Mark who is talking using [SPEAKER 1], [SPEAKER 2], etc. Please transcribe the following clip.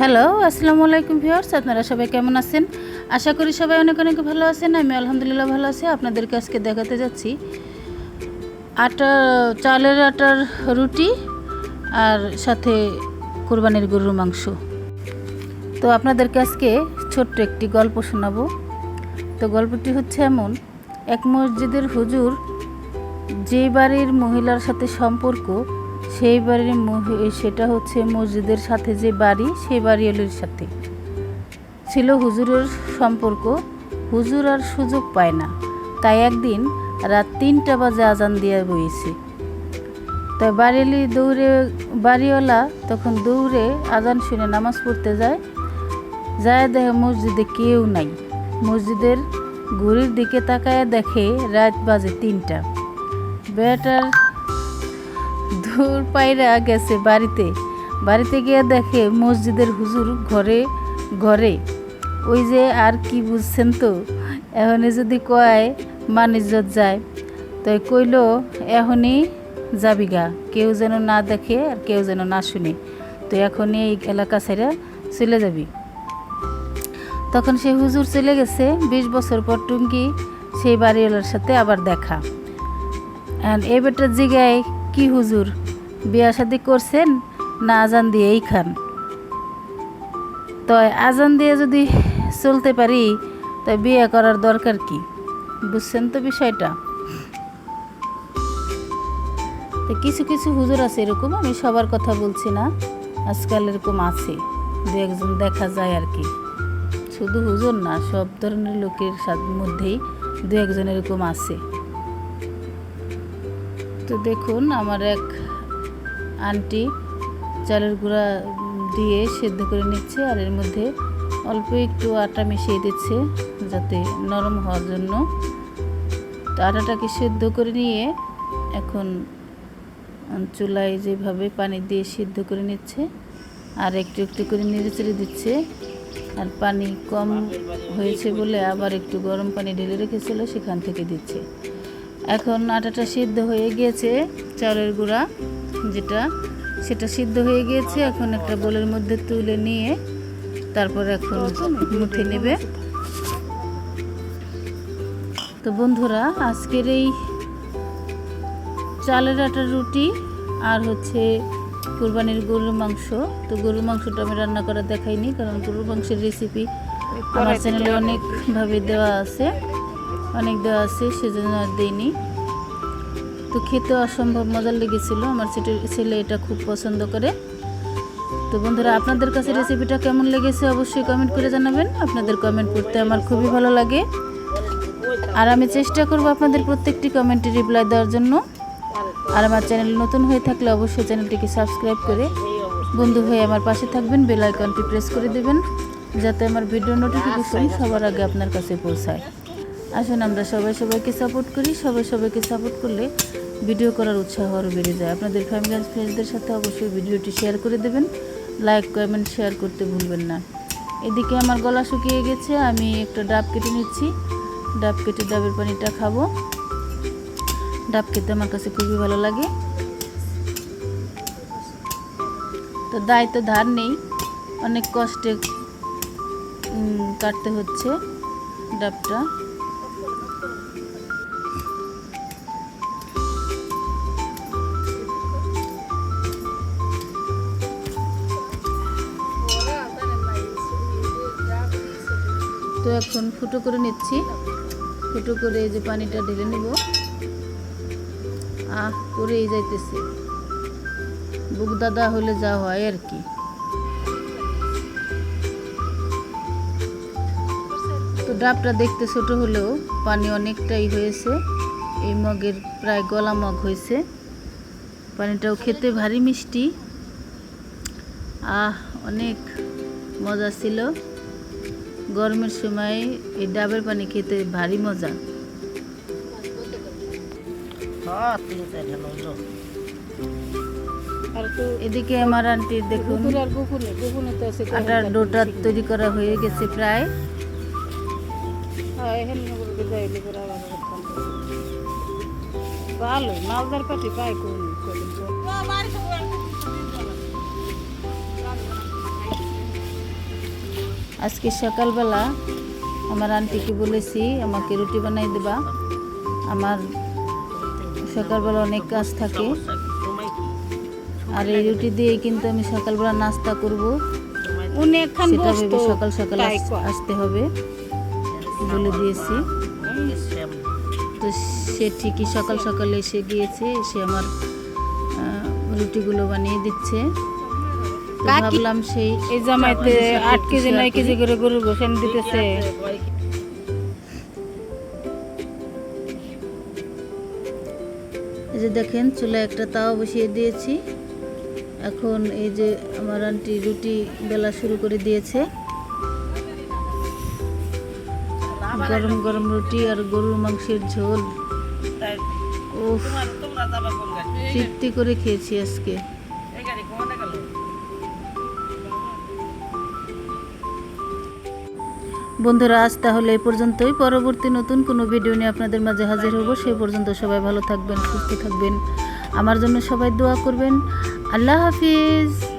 [SPEAKER 1] Hello আসসালামু আলাইকুম viewers, আপনারা সবাই কেমন আছেন? আশা করি সবাই অনেক অনেক ভালো আছেন, আমি আলহামদুলিল্লাহ ভালো আছি। আপনাদেরকে আজকে দেখাতে যাচ্ছি আটা চালের আটার রুটি আর সাথে কোরবানির গরুর মাংস। তো আপনাদেরকে আজকে ছোট্ট একটি গল্প শোনাবো। তো গল্পটি হচ্ছে এমন, এক মসজিদের হুজুর যে বাড়ির মহিলার সাথে সম্পর্ক সেই বাড়ির সেটা হচ্ছে মসজিদের সাথে যে বাড়ি, সেই বাড়িওয়ালির সাথে। ছিল হুজুরের সম্পর্ক। হুজুর আর সুযোগ পায় না। তাই একদিন রাত তিনটা বাজে আজান দিয়ে বইছে। তাই বাড়িয়ালি দৌড়ে, বাড়িওয়ালা তখন দৌড়ে আজান শুনে নামাজ পড়তে যায়। যায় দেখে মসজিদে কেউ নাই। মসজিদের ঘড়ির দিকে তাকায় দেখে রাত বাজে তিনটা। বেটার দূর পায়রা গেছে বাড়িতে। বাড়িতে গিয়ে দেখে মসজিদের হুজুর ঘরে ঘরে। ওই যে আর কি বুঝছেন তো? এখনই যদি কয় মানিজ্জত যায়। তো কইল, এখনই যাবি গা। কেউ যেন না দেখে আর কেউ যেন না শুনে। তো এখনই এই এলাকা ছেড়ে চলে যাবি। তখন সেই হুজুর চলে গেছে। বিশ বছর পর টুঙ্গি সেই বাড়িওয়ালার সাথে আবার দেখা। এই জিগায় কি হুজুর? বিয়া শাদি করছেন না আজান দিয়েই খান? তো আজান দিয়ে যদি চলতে পারি তাই বিয়ে করার দরকার কি? বুঝছেন তো বিষয়টা? তো কিছু কিছু হুজুর আছে এরকম, আমি সবার কথা বলছি না। আজকাল এরকম আছে, দু একজন দেখা যায় আর কি। শুধু হুজুর না, সব ধরনের লোকের মধ্যেই দু একজন এরকম আছে। তো দেখুন, আমার এক আন্টি চালের গুঁড়া দিয়ে সেদ্ধ করে নিচ্ছে, আর এর মধ্যে অল্প একটু আটা মিশিয়ে দিচ্ছে যাতে নরম হওয়ার জন্য। তো আটাটাকে সেদ্ধ করে নিয়ে এখন চুলায় যেভাবে পানি দিয়ে সিদ্ধ করে নিচ্ছে, আর একটু একটু করে নেড়ে চেড়ে দিচ্ছে, আর পানি কম হয়েছে বলে আবার একটু গরম পানি ঢেলে রেখেছিল সেখান থেকে দিচ্ছে। এখন আটাটা সিদ্ধ হয়ে গিয়েছে চালের গুঁড়া যেটা সেটা সিদ্ধ হয়ে গিয়েছে। এখন একটা বোলের মধ্যে তুলে নিয়ে তারপর এখন মুঠে নেবে। তো বন্ধুরা আজকের এই চালের আটার রুটি আর হচ্ছে কুরবানির গরুর মাংস। তো গরুর মাংসটা আমি রান্না করা দেখাইনি কারণ গরুর মাংসের রেসিপি আমার চ্যানেলে অনেকভাবে দেওয়া আছে। অনেক দেওয়া আছে, সেজন্য আর দিইনি। তো খেতে অসম্ভব মজার লেগেছিল, আমার ছেলে- এটা খুব পছন্দ করে। তো বন্ধুরা, আপনাদের কাছে রেসিপিটা কেমন লেগেছে অবশ্যই কমেন্ট করে জানাবেন। আপনাদের কমেন্ট করতে আমার খুবই ভালো লাগে। আর আমি চেষ্টা করব আপনাদের প্রত্যেকটি কমেন্টে রিপ্লাই দেওয়ার জন্য। আর আমার চ্যানেল নতুন হয়ে থাকলে অবশ্যই চ্যানেলটিকে সাবস্ক্রাইব করে বন্ধু হয়ে আমার পাশে থাকবেন বেল আইকনটি প্রেস করে দেবেন, যাতে আমার ভিডিও নোটিফিকেশন সবার আগে আপনার কাছে পৌঁছায়। আসুন আমরা সবাই সবাইকে সাপোর্ট করি, সবাই সবাইকে সাপোর্ট করলে ভিডিও করার উৎসাহ আরও বেড়ে যায়। আপনাদের ফ্যামিলি অ্যান্ড ফ্রেন্ডসদের সাথে অবশ্যই ভিডিওটি শেয়ার করে দেবেন লাইক কমেন্ট শেয়ার করতে ভুলবেন না। এদিকে আমার গলা শুকিয়ে গেছে, আমি একটা ডাব কেটে নিচ্ছি। ডাব কেটে ডাবের পানিটা খাব। ডাব খেতে আমার কাছে খুবই ভালো লাগে। তো দায় তো ধার নেই, অনেক কষ্টে কাটতে হচ্ছে ডাবটা। তো এখন ফুটো করে নিচ্ছি। ফুটো করে এই যে পানিটা ঢেলে নেব। আহ করেই যাইতেছে। বুক দাদা হলে যা হয় আর কি। তো ডাবটা দেখতে ছোট হলেও পানি অনেকটাই হয়েছে। এই মগের প্রায় গলা মগ হয়েছে। পানিটাও খেতে ভারী মিষ্টি। আহ, অনেক মজা ছিল। গরমের সময় এই ডাবের পানি খেতে ভারী মজা। এদিকে আমার আন্টি দেখুন, আটার ডোটা তৈরি করা হয়ে গেছে প্রায়।
[SPEAKER 2] ভালো, মালদার পাটি পাই কোন?
[SPEAKER 1] আজকে সকালবেলা আমার আন্টিকে বলেছি আমাকে রুটি বানাই দেবা। আমার সকালবেলা অনেক কাজ থাকে। আর এই রুটি দিয়ে কিন্তু আমি সকালবেলা নাস্তা করব। সেটা ভেবে সকাল সকাল। আসতে হবে বলে দিয়েছি। তো সে ঠিকই সকাল সকালে এসে গিয়েছে এসে আমার রুটিগুলো বানিয়ে দিচ্ছে। ভাবলাম সেই
[SPEAKER 2] এই জামাইতে আট কেজি নয় কেজি করি। গরুর গোসেন দিতেছে।
[SPEAKER 1] এই যে দেখেন চুলায় একটা তাওয়া বসিয়ে দিয়েছি। এখন এই যে আমার আন্টি রুটি বেলা শুরু করে দিয়েছে। গরম গরম রুটি আর গরুর মাংসের ঝোল। উফ তৃপ্তি করে খেয়েছি আজকে। বন্ধুরা, আজ তাহলে এই পর্যন্তই। পরবর্তী নতুন কোনো ভিডিও নিয়ে আপনাদের মাঝে হাজির হব। সেই পর্যন্ত সবাই ভালো থাকবেন, সুস্থ থাকবেন। আমার জন্য সবাই দোয়া করবেন। আল্লাহ হাফিজ।